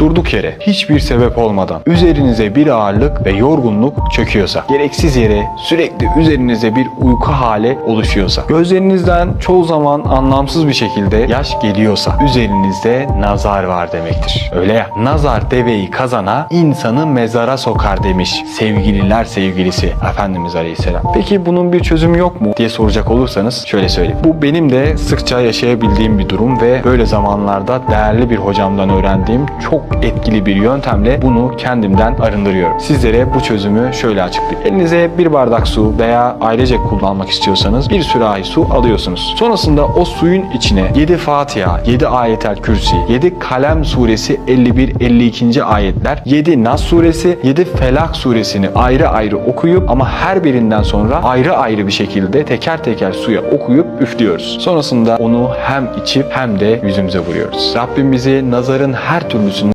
durduk yere hiçbir sebep olmadan üzerinize bir ağırlık ve yorgunluk çöküyorsa, gereksiz yere sürekli üzerinize bir uyku hali oluşuyorsa, gözlerinizden çoğu zaman anlamsız bir şekilde yaş geliyorsa üzerinizde nazar var demektir. Öyle ya nazar deveyi kazana insanı mezara sokar demiş sevgililer sevgilisi Efendimiz Aleyhisselam. Peki bunun bir çözümü yok mu diye soracak olursanız şöyle söyleyeyim. Bu benim de sıkça yaşayabildiğim bir durum ve böyle zamanlarda değerli bir hocamdan öğrendiğim çok etkili bir yöntemle bunu kendimden arındırıyorum. Sizlere bu çözümü şöyle açıklayayım. Elinize bir bardak su veya ailecek kullanmak istiyorsanız bir sürahi su alıyorsunuz. Sonrasında o suyun içine 7 Fatiha, 7 ayetel kürsi, 7 Kalem suresi 51-52. ayetler, 7 Nas suresi, 7 Felak suresini ayrı ayrı okuyup ama her birinden sonra ayrı ayrı bir şekilde teker teker suya okuyup üflüyoruz. Sonrasında onu hem içip hem de yüzümüze vuruyoruz. Rabbim bizi nazarın her türlüsünden